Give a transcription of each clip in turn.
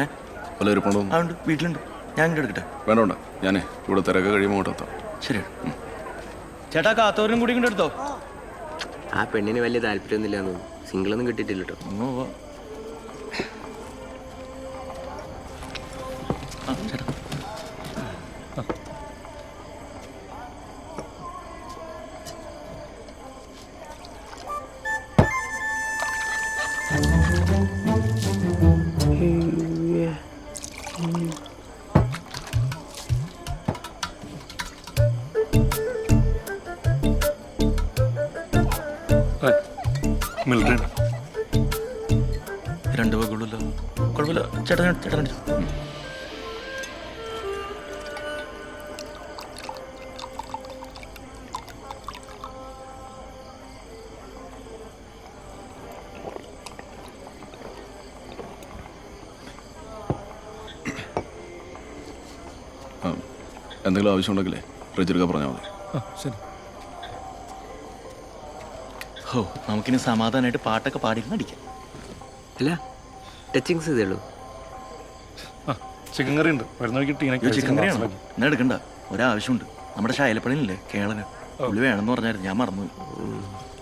ഏ? വീട്ടിലുണ്ട്. ഞാൻ ഇങ്ങോട്ട് എടുക്കട്ടെ? വേണ്ട വേണ്ട. ഞാനേ ഇവിടെ തിരക്ക് കഴിയുമ്പോൾ ശരി ചേട്ടാ കാത്തവരും കൂടി ഇങ്ങോട്ട് എടുത്തോ? ആ പെണ്ണിന് വലിയ താല്പര്യമൊന്നുമില്ല സിംഗിൾ ഒന്നും കിട്ടിയിട്ടില്ല കേട്ടോ. ആ, ചേട്ടാ രണ്ട് പേക്കുള്ളല്ലോ കുഴപ്പമില്ല. ചേട്ടൻ ചേട്ടൻ എന്തെങ്കിലും ആവശ്യമുണ്ടെങ്കിലേ റിജർക്ക പറഞ്ഞാൽ മതി. ആ ശരി. ഹോ നമുക്കിനി സമാധാനമായിട്ട് പാട്ടൊക്കെ പാടിയിരുന്ന് അടിക്കാം. അല്ല ടച്ചിങ്സ് ഇതേ ഉള്ളൂ. ചിക്കൻ കറി ഉണ്ട്. വരുന്ന വഴിക്ക് അയ്യോ ചിക്കൻ കറിയാണോ എന്നാ എടുക്കണ്ട. ഒരാവശ്യമുണ്ട്. നമ്മുടെ ശൈലപ്പണിയില്ലേ കേളന്. പുള്ളി വേണമെന്ന് പറഞ്ഞായിരുന്നു. ഞാൻ മറന്നു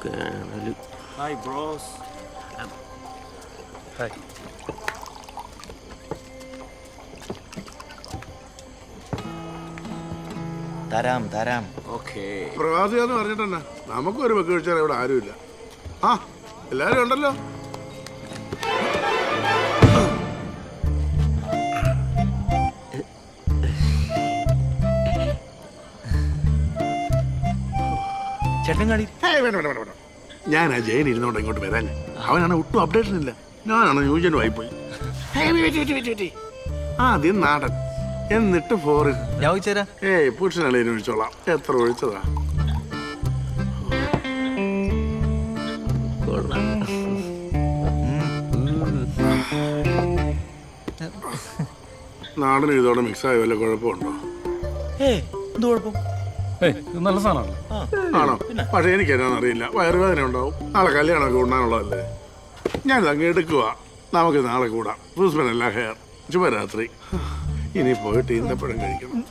കേണൽ ഹായ് തരാം തരാം. ഓക്കേ. പ്രവാസിയാന്ന് പറഞ്ഞിട്ടെന്നാ? നമുക്കൊരു വെക്ക് വെച്ചാൽ ഇവിടെ ആരുമില്ല. ആ എല്ലാരും ഉണ്ടല്ലോ? ചേട്ടൻ കാടി ഹേയ്, വേണ്ട വേണ്ട വേണ്ട വേണ്ട. ഞാൻ ആ ജയൻ ഇരുന്നോണ്ട് ഇങ്ങോട്ട് വരാൻ. അവനാണ് ഒട്ടും അപ്ഡേഷൻ ഇല്ല. ഞാനാണ് ന്യൂജനുമായി പോയി ആ വെയിറ്റ്, വെയിറ്റ്, വെയിറ്റ്, വെയിറ്റ്. ആദ്യം നാടൻ. എന്നിട്ട് ഫോറിൻ ഞാൻ ചോദിച്ചേരാ ഏയ് പുരുഷനളേന് ഒഴിച്ചോളാം. എത്ര ഒഴിച്ചതാ? നാടൻ ഇതോടെ മിക്സായ വല്ല കുഴപ്പമുണ്ടോ? നല്ല സാധനമല്ലേ? ആണോ? പക്ഷെ എനിക്ക് എന്നാന്ന് അറിയില്ല വയറുവേദന ഉണ്ടാവും. നാളെ കല്യാണമൊക്കെ ഉണ്ടാനുള്ളതല്ലേ ഞാൻ അങ്ങ് എടുക്കുക നമുക്ക് നാളെ കൂടാം. ഹെയർ. ശുഭരാത്രി. ഇനി പോയിട്ട് ഈന്തപ്പഴം കഴിക്കണം.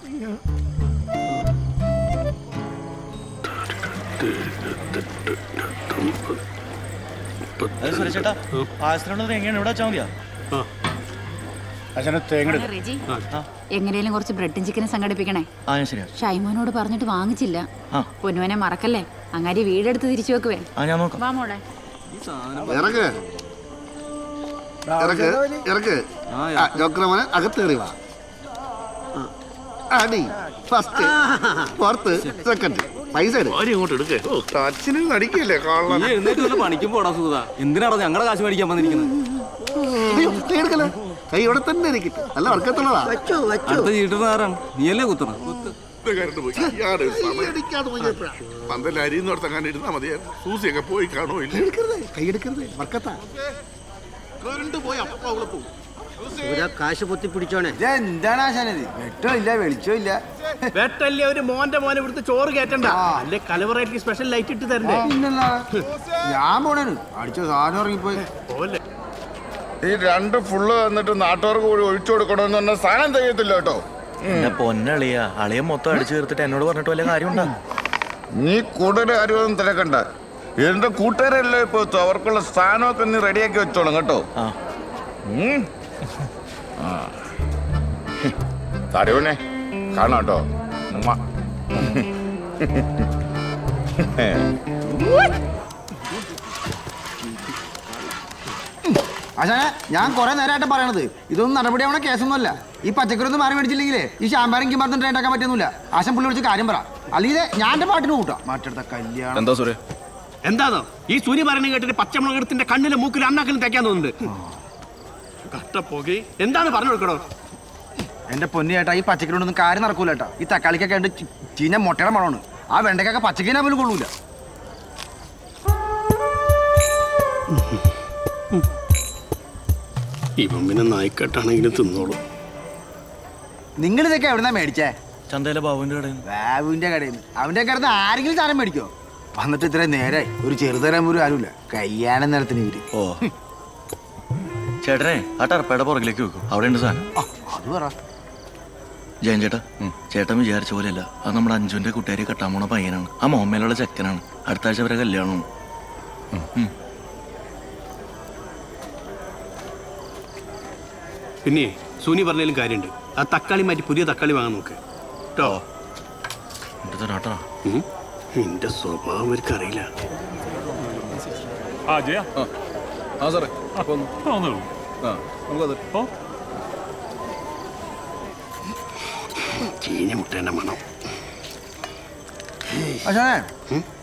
എങ്ങനെയും കുറച്ച് ബ്രെഡും ചിക്കനും സംഘടിപ്പിക്കണേ. ആ ശരിയാ. ഷൈമോനോട് പറഞ്ഞിട്ട് വാങ്ങിച്ചില്ല. ആ. പൊന്നുവനെ മറക്കല്ലേ? അങ്ങാരി വീടെടുത്ത് തിരിച്ചു വെക്കുവേ. ആ ഞാൻ നോക്കാം. വാ മോളെ. ഇറക്ക്. ഇറക്ക് ഇറക്ക്. ജോക്രമനെ അകത്ത് കയറി വാ. ആ. അടി ഫസ്റ്റ് ഫോർത്ത് സെക്കൻഡ് പൈസ ഇങ്ങോട്ട് എടുക്കേ? ഓ ടച്ചിന് നടിക്കല്ലേ കാണാൻ എന്നിട്ട് വല്ല പണിക്കും പോടാ സുഹൃത എന്തിനാണോ ഞങ്ങളുടെ കാശ് മേടിക്കാൻ വന്നിരിക്കുന്നത്? എടുക്കല കൈ ഇവിടെ തന്നെ ഇരിക്കട്ടെ നല്ല വർക്കത്തുള്ളതാ. അടുത്ത ചീട്ടുന്ന ആരാണ്? നീയല്ലേ കുത്തണം കുത്ത് പന്തല്ല അരിന്നോർത്ത് അങ്ങനെ ഇരുന്നാ മതിയായിരുന്നു സൂസിയൊക്കെ പോയി കാണോ ഇല്ല? കൈ എടുക്കരുത്. വർക്കത്താ. പോയി അപ്പ അവളെ പോകും കാശ് പൊത്തി പിടിച്ചോണേ എന്താണ് ആശാനത് വെട്ടോ ഇല്ല വെളിച്ചോ ഇല്ല. വെട്ടല്ലേ ഒരു മോന്റെ മോനെ ഇവിടുത്തെ ചോറ് കേറ്റണ്ട. അല്ലെ കലവറയ്ക്ക് സ്പെഷ്യൽ ലൈറ്റ് ഇട്ട് തരണ്ടേ? ഞാൻ പോണേന്. അടിച്ച സാധനം ഇറങ്ങിപ്പോയി ഈ രണ്ട് ഫുള്ള് തന്നിട്ട് നാട്ടുകാർക്ക് കൂടി ഒഴിച്ചു കൊടുക്കണമെന്ന് പറഞ്ഞ സാധനം തികയത്തില്ല കേട്ടോ. എന്നെ പൊന്നളിയ. അളിയ മൊത്തം അടിച്ചു തീർത്തിട്ട് എന്നോട് പറഞ്ഞിട്ട് വല്ല കാര്യമുണ്ടോ? നീ കൂടുതൽ കാര്യമൊന്നും തിരക്കണ്ട. എന്റെ കൂട്ടുകാരല്ലേ ഇപ്പൊ അവർക്കുള്ള സ്ഥാനമൊക്കെ നീ റെഡിയാക്കി വെച്ചോളും കേട്ടോ. തരൂനെ കാണാം കേട്ടോ ഉമ്മ. ആശാനെ ഞാൻ കുറെ നേരമായിട്ട് പറയണത്. ഇതൊന്നും നടപടി ആവണ കേസൊന്നുമല്ല. ഈ പച്ചക്കറി ഒന്നും മാറി മേടിച്ചില്ലെങ്കിലേ ഈ ശാമ്പാരം കിമ്പാർത്തും ട്രെയിൻ ഉണ്ടാക്കാൻ പറ്റുന്നില്ല. ആശം പുള്ളി വിളിച്ച് കാര്യം പറ. അല്ലെങ്കിൽ ഞാൻ എന്റെ പാട്ടിന് കൂട്ടാം. മറ്റടുത്ത കല്യാണം. എന്താ സൂര്യ എന്താണോ ഈ സൂര്യ പറയുന്നത് കേട്ടിട്ട് പച്ചമുളകത്തിന്റെ കണ്ണിലും മൂക്കിലും അണ്ണാക്കിലും തേക്കാൻ തോന്നുന്നുണ്ട്. കട്ടപ്പോകി എന്താണ് പറഞ്ഞു കൊടുക്കണോ? എന്റെ പൊന്നു ചേട്ടാ ഈ പച്ചക്കറി ഒന്നും കാര്യം നടക്കൂല കേട്ടാ. ഈ തക്കാളിക്കൊക്കെ ഉണ്ട് ചി- ചീഞ്ഞ മുട്ടയുടെ മണമാണ്. ആ വെണ്ടയ്ക്കൊക്കെ പച്ചക്കറിനെ പോലും കൊള്ളൂല. ഇവൻ പിന്നെ നായിക്കെട്ടാണെങ്കിലും തിന്നോളൂ. നിങ്ങൾ ഇതൊക്കെ എവിടുന്നാ മേടിച്ചേ? ചന്തയിലെ ബാബുവിന്റെ കടയിൽ നിന്ന്. ബാബുവിന്റെ കടയിൽ നിന്ന്. അവന്റെ കടന്ന് ആരെങ്കിലും സാധനം മേടിക്കോ? വന്നിട്ട് ഇത്രയും നേരെ ഒരു ചെറുതരം പോലും ആരുമില്ല. കയ്യാനം നിലത്തിന് ഇവർ. ഓ. ചേട്ടനെ ആ ടർപ്പയുടെ പുറകിലേക്ക് വെക്കും. അവിടെ ഉണ്ട് സാധനം. ആ, അത് പറ. ജയൻ ചേട്ടാ ചേട്ടൻ വിചാരിച്ച പോലെയല്ല. അത് നമ്മുടെ അഞ്ചുവിന്റെ കൂട്ടുകാരി കെട്ടാൻ പോണ പയ്യനാണ്. ആ മോമ്മയിലുള്ള ചെക്കനാണ്. അടുത്ത ആഴ്ച വരെ കല്യാണമാണ്. പിന്നെ സൂനി പറഞ്ഞാലും കാര്യമുണ്ട്. ആ തക്കാളി മാറ്റി പുതിയ തക്കാളി വാങ്ങാൻ നോക്ക്. കേട്ടോ. നിന്റെ സ്വഭാവം അവർക്ക് അറിയില്ല ആ ജയ. ആ സാറേ. ഒന്ന് വന്നോളൂ ആ നമുക്കത് ഓ ചീഞ്ഞ മുട്ടേന്റെ മണം അച്ഛനെ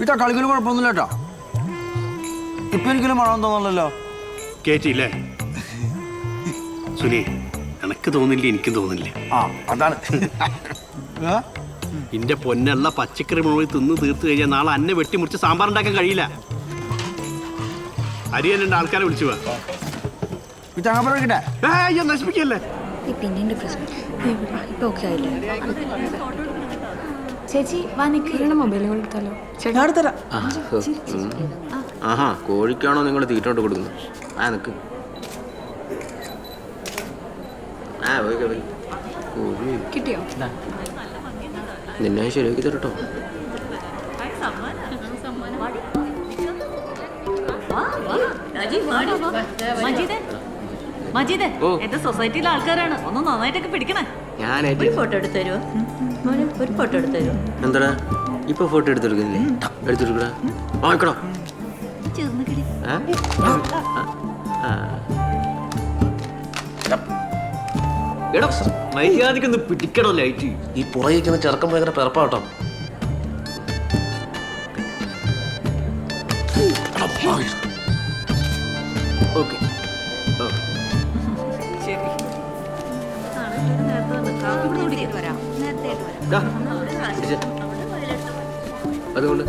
ഈ കളിക്കലും കുഴപ്പമൊന്നുമില്ല കേട്ടോ ഇപ്പൊ എനിക്കൊരു മണം തോന്നുന്നല്ലോ കേറ്റിയില്ലേ സുനി എനക്ക് തോന്നില്ല എനിക്കും തോന്നില്ല? ആ അതാണ്? നിന്റെ പൊന്നുള്ള പച്ചക്കറി മുഴുവൻ തിന്ന് തീർത്തു കഴിഞ്ഞാൽ നാളെ അന്നെ വെട്ടിമുറിച്ച് സാമ്പാർ ഉണ്ടാക്കാൻ കഴിയില്ല. അരിയൻ രണ്ട് ആൾക്കാരെ വിളിച്ചു നശിപ്പിക്കല്ലേ? പ്രശ്നം ഇപ്പൊ ഓക്കെ ആയില്ലേ? ചേച്ചി വാ നിൽക്കുന്ന ആഹാ കോഴിക്കാണോ നിങ്ങൾ തീറ്റോട്ട് കൊടുക്കുന്നത്? ആ നിക്ക്. ആ പോയി കിട്ടിയോ? നിന്നെ ഞാൻ ശരിയാക്കി തരട്ടോ. മജീദേ മജീദേ ഓ. എന്റെ സൊസൈറ്റിയിലെ ആൾക്കാരാണ്. ഒന്ന് നന്നായിട്ടൊക്കെ പിടിക്കണേ. ഞാൻ ഒരു ഫോട്ടോ എടുത്തു തരുമോ മോനെ ഒരു ഫോട്ടോ എടുത്തു തരുമോ എന്താടാ? ഇപ്പൊ ഫോട്ടോ എടുത്തെടുക്കുന്നില്ലേ എടുത്തെടുക്കടാ കിടി. എടാ. മര്യാദക്കൊന്ന് പിടിക്കണോ ലൈറ്റ്. ഈ പുറകിരിക്കുന്ന ചെറുക്കം ഭയങ്കര പിറപ്പാട്ടോ വരാം അതുകൊണ്ട്.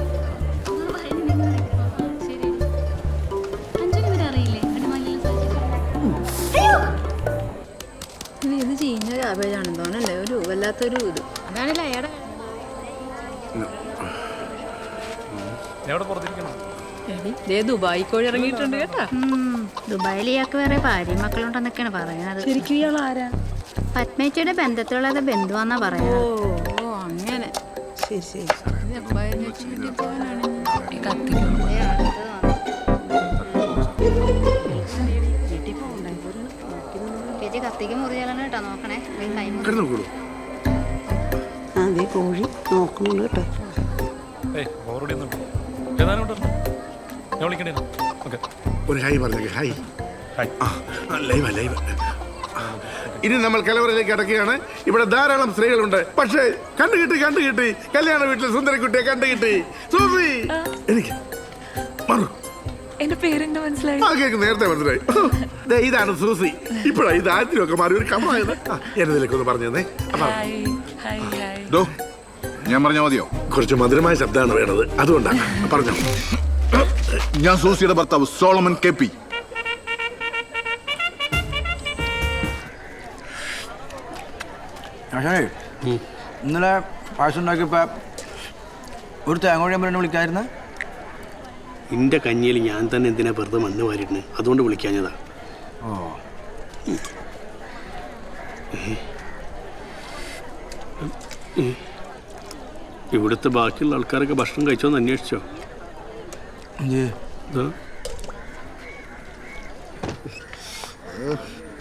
ഇത് ചീഞ്ഞ ക്യാബേജാണെന്ന് തോന്നല്ലേ ഒരു വല്ലാത്തൊരു ഇത്. അതാണല്ലേ അയാടെ ദുബായി കോഴി ഇറങ്ങിയിട്ടുണ്ട് കേട്ടാ. ദുബായിൽ ഇയാൾക്ക് വേറെ ഭാര്യ മക്കളുണ്ടെന്നൊക്കെയാണ് പറയുന്നത്. ശരിക്കും ഇയാൾ ആരാ പത്മേച്ചിയുടെ ബന്ധത്തിലുള്ള ബന്ധുവാന്നാ പറയുന്നത്. ഓ അങ്ങനെ. ശരി ശരി. ചേച്ചി കത്തിക്ക് മുറിയാലാണ് കേട്ടോ നോക്കണേ. അതേ കോഴി നോക്കുന്നുണ്ട് കേട്ടോ. ഏയ് ഒന്നും ഞാൻ വിളിക്കണേ ഓക്കെ. ഒരു ഹായ് പറഞ്ഞേക്ക് ഹൈ. ലൈവ ലൈവ. ഇനി നമ്മൾ കലവറയിലേക്ക് അടക്കുകയാണ് ഇവിടെ ധാരാളം സ്ത്രീകളുണ്ട്. പക്ഷേ കണ്ടുകിട്ടി കണ്ടുകിട്ടി കല്യാണ വീട്ടിൽ സുന്ദരക്കുട്ടിയെ കണ്ടുകിട്ടി സൂസി എനിക്ക് മറു. എന്റെ പേരെന്താ മനസ്സിലായി? ആ കേക്ക് നേരത്തെ മനസ്സിലായി. ദേ, ഇതാണ് സൂസി. ഇപ്പോഴാ ഇത് ആദ്യം ഒക്കെ മാറി ഒരു കമ്മായത് എന്നതിലേക്ക് ഒന്ന് പറഞ്ഞു തന്നെ. ഞാൻ പറഞ്ഞാൽ മതിയോ? കുറച്ച് മധുരമായ ശബ്ദമാണ് വേണത് അതുകൊണ്ടാണ് പറഞ്ഞു. ഞാൻ സൂസിയുടെ ഭർത്താവ് സോളമൻ കെ പി. ഇന്നലെ പായസം ഉണ്ടാക്കിയപ്പോ ഒരു തേങ്ങോഴിയാൻ പറഞ്ഞു എന്നെ വിളിക്കായിരുന്നു. നിന്റെ കഞ്ഞിയിൽ ഞാൻ തന്നെ എന്തിനാ വെറുതെ മണ്ണ് വാരിട്ടുണ്ട് അതുകൊണ്ട് വിളിക്കാഞ്ഞതാ. ഓ. ഇവിടുത്തെ ബാക്കിയുള്ള ആൾക്കാരൊക്കെ ഭക്ഷണം കഴിച്ചോന്ന് അന്വേഷിച്ചോ.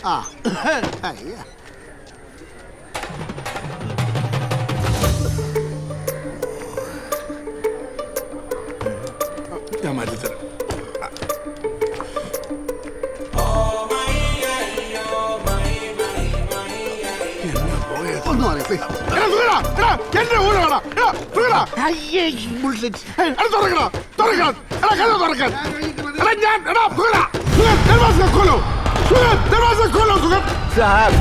ആ അയ്യ. ഞാൻ മാറ്റിത്തരാം എന്റെ എടാ, തുറക്കടാ, തുറക്കണം. দরকার খোলো দরজা খোলো সাহেব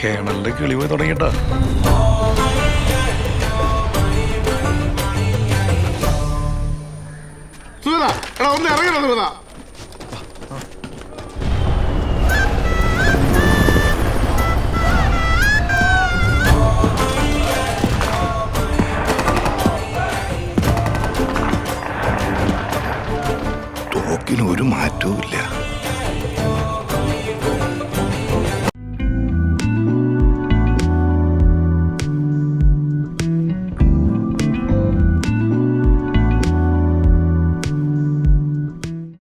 കേണലിന്റെ കിളിവ് തുടങ്ങിട്ടാ എടാ ഒന്ന് ഇറങ്ങണം നിർമ്മല ഒരു മാറ്റവും ഇല്ല